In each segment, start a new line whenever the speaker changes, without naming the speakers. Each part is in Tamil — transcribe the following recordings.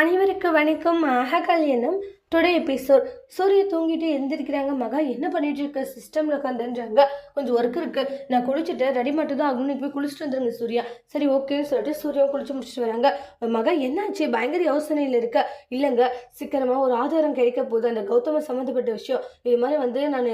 அனைவருக்கு வணக்கம். அககல்யாணம் டுடே எபிசோட் சூரிய தூங்கிட்டு எழுந்திருக்கிறாங்க மகா என்ன பண்ணிட்டு இருக்க? சிஸ்டமில் உட்காந்துன்றாங்க கொஞ்சம் ஒர்க் இருக்கு. நான் குளிச்சுட்டு ரெடி மட்டும் தான் ஆகணும் போய் குளிச்சுட்டு வந்துருங்க சூர்யா. சரி ஓகேன்னு சொல்லிட்டு சூர்யாவும் குளிச்சு முடிச்சுட்டு வராங்க. மகா என்னாச்சு? பயங்கர யோசனையில் இருக்க. இல்லைங்க சீக்கிரமாக ஒரு ஆதாரம் கிடைக்க போகுது. அந்த கௌதம சம்மந்தப்பட்ட விஷயம். இது மாதிரி வந்து நான்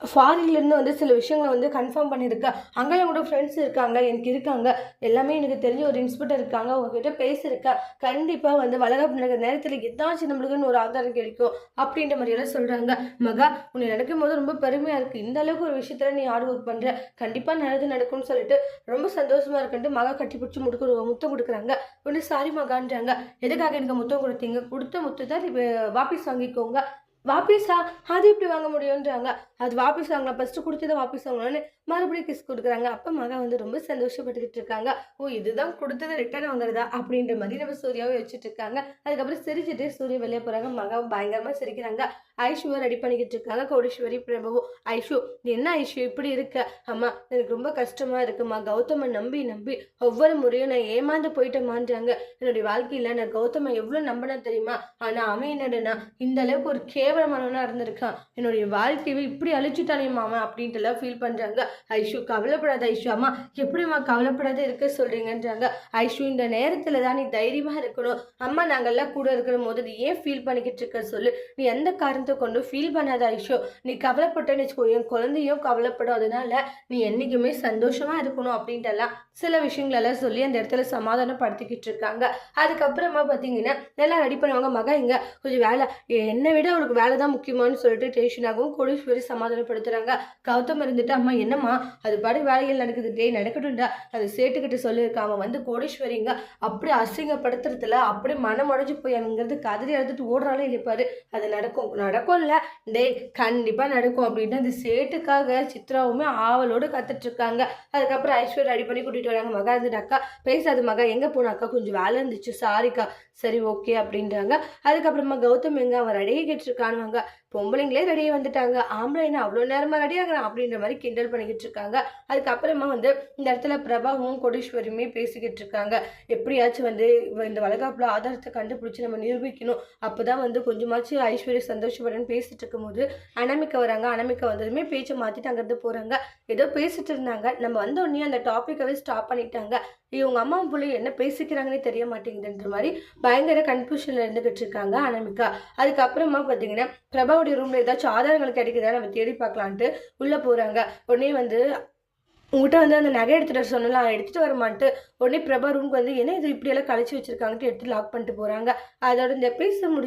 ஃபாரின்லேருந்து வந்து சில விஷயங்களை வந்து கன்ஃபார்ம் பண்ணியிருக்கேன் அங்கே என்னோட ஃப்ரெண்ட்ஸ் இருக்காங்க எனக்கு இருக்காங்க. எல்லாமே எனக்கு தெரிஞ்ச ஒரு இன்ஸ்பெக்டர் இருக்காங்க அவங்ககிட்ட பேசியிருக்கேன் கண்டிப்பாக வந்து வளர நடக்கிற நேரத்தில் எதாச்சும் நம்மளுக்குன்னு ஒரு ஆதாரம் கிடைக்கும் அப்படின்ற மாதிரியெல்லாம் சொல்கிறாங்க மகா உன்னை நடக்கும் போது ரொம்ப பெருமையாக இருக்குது இந்த அளவுக்கு ஒரு விஷயத்தில் நீ ஹார்ட் ஒர்க் பண்ணுற கண்டிப்பாக நல்லது நடக்கும்னு சொல்லிட்டு ரொம்ப சந்தோஷமாக இருக்குன்ட்டு மகா கட்டி பிடிச்சி முடுக்க முத்தம் கொடுக்குறாங்க. உடனே சாரி மகான்றாங்க. எதுக்காக எனக்கு முத்தம் கொடுத்தீங்க? கொடுத்த முத்து தான் நீ வாங்கிக்கோங்க. வாபிஸா? அது எப்படி வாங்க முடியுன்றாங்க அது வாபிஸ் வாங்கலாம் ஃபஸ்ட்டு கொடுத்ததை வாபிஸ் வாங்கலாம்னு மறுபடியும் கிஸ் கொடுக்குறாங்க. அப்போ மகன் வந்து ரொம்ப சந்தோஷப்பட்டுக்கிட்டு இருக்காங்க. ஓ இதுதான் கொடுத்தது ரிட்டர்ன் வாங்குறதா? அப்படின்ற மாதிரி நம்ம சூர்யாவை வச்சுட்டு இருக்காங்க. அதுக்கப்புறம் சிரிச்சுட்டு சூர்யா வெளியே போகிறாங்க மகன் பயங்கரமாக சிரிக்கிறாங்க. ஐஷுவை ரெடி பண்ணிக்கிட்டு இருக்காங்க. கோடீஸ்வரி பிரபு ஐஷு என்ன ஐஷு இப்படி இருக்க? அம்மா எனக்கு ரொம்ப கஷ்டமாக இருக்குமா? கௌதமை நம்பி நம்பி ஒவ்வொரு முறையும் நான் ஏமாந்து போயிட்டேமான்றாங்க. என்னுடைய வாழ்க்கையில் நான் கௌதமை எவ்வளோ நம்பினா தெரியுமா? ஆனால் அவன் என்னடனா இந்த அளவுக்கு ஒரு கேவலமானவனா இருந்திருக்கான். என்னுடைய வாழ்க்கையை இப்படி அழிச்சுட்டானே மாமா அப்படின்ட்டுலாம் ஃபீல் பண்ணுறாங்க ஐஷு கவலைப்படாத ஐஷு அம்மா எப்படிம்மா கவலைப்படாத இருக்க சொல்கிறீங்கன்றாங்க ஐஷு இந்த நேரத்தில் தான் நீ தைரியமாக இருக்கணும். அம்மா நாங்கள்லாம் கூட இருக்கிற போது நீ ஏன் ஃபீல் பண்ணிக்கிட்டு இருக்க சொல்லு. நீ எந்த காரணத்தை கொண்டு ஃபீல் பண்ணாத ஐஷு. நீ கவலைப்பட்டேன்னு வச்சுக்கோ என் குழந்தையும் கவலைப்படும். அதனால நீ என்றைக்குமே சந்தோஷமாக இருக்கணும் அப்படின்ட்டுலாம் சில விஷயங்களெல்லாம் சொல்லி அந்த இடத்துல சமாதானப்படுத்திக்கிட்டு இருக்காங்க. அதுக்கப்புறமா பார்த்தீங்கன்னா நல்லா ரெடி பண்ணுவாங்க. மகா இங்கே கொஞ்சம் வேலை. என்னை விட அவளுக்கு வேலை தான் முக்கியமானு சொல்லிட்டு டென்ஷனாகவும் கோடீஸ்வரி சமாதானப்படுத்துகிறாங்க கௌதம் இருந்துட்டு அம்மா என்னம்மா? அது பாடி வேலைகள் நடக்குது டே நடக்கட்டும்டா. அது சேட்டுக்கிட்ட சொல்லியிருக்கான் அவன் வந்து கோடீஸ்வரிங்க. அப்படி அசிங்கப்படுத்துறதுல அப்படி மனம் உடஞ்சி போய் அங்கிறது கதறி எடுத்துட்டு ஓடுறாலே இல்லைப்பாரு அது நடக்கும். நடக்கும்ல. டேய் கண்டிப்பாக நடக்கும் அப்படின்ட்டு அந்த சேட்டுக்காக சித்ராவுமே ஆவலோடு கத்துட்டு இருக்காங்க அதுக்கப்புறம் ஐஸ்வர்யா ரெடி பண்ணி கூட்டிகிட்டு வராங்க. மகா இருந்துட்டு அக்கா பேசாது மகா. எங்கே போன அக்கா? கொஞ்சம் வேலை இருந்துச்சு. சாரிக்கா சரி ஓகே அப்படின்றாங்க. அதுக்கப்புறமா கௌதம் எங்க? அவன் கேட்டிருக்காங்க காணுவாங்க பொம்பளைங்களே ரெடியாக வந்துட்டாங்க. ஆம்பளை என்ன அவ்வளோ நேரமாக ரெடி ஆகிறான் அப்படின்ற மாதிரி கிண்டல் பண்ணிக்கிட்டு இருக்காங்க. அதுக்கப்புறமா வந்து இந்த இடத்துல பிரபாவும் கோடீஸ்வரியுமே பேசிக்கிட்டு இருக்காங்க. எப்படியாச்சும் வந்து இந்த வளகாப்பில் ஆதாரத்தை கண்டுபிடிச்சி நம்ம நிரூபிக்கணும். அப்போ தான் வந்து கொஞ்சமாச்சும் ஐஸ்வர்யா சந்தோஷப்படுன்னு பேசிட்டு இருக்கும்போது அனாமிக்கா வராங்க. அனாமிக்கா வந்ததுமே பேச்சை மாற்றிட்டு அங்கேருந்து போகிறாங்க ஏதோ பேசிட்டு இருந்தாங்க. நம்ம வந்த உடனே அந்த டாப்பிக்கவே ஸ்டாப் பண்ணிட்டாங்க. இவங்க அம்மா பிள்ளை என்ன பேசிக்கிறாங்கன்னே தெரிய மாட்டேங்குதுன்ற மாதிரி பயங்கர கன்ஃபியூஷனில் இருந்துகிட்டு இருக்காங்க அனமிக்கா அதுக்கப்புறமா பார்த்தீங்கன்னா பிரபாவுடைய ரூமில் ஏதாச்சும் ஆதாரங்கள் கிடைக்குதா? நம்ம தேடி பார்க்கலான்ட்டு உள்ளே போகிறாங்க உடனே வந்து உங்கள்கிட்ட வந்து அந்த நகை எடுத்துகிட்டு வர சொன்னலாம் எடுத்துகிட்டு வரமான்ட்டு உடனே பிரபா ரூமுக்கு வந்து என்ன இது இப்படியெல்லாம் கழிச்சு வச்சுருக்காங்கட்டு எடுத்து லாக் பண்ணிட்டு போகிறாங்க அதோட இந்த பேச முடிச்சு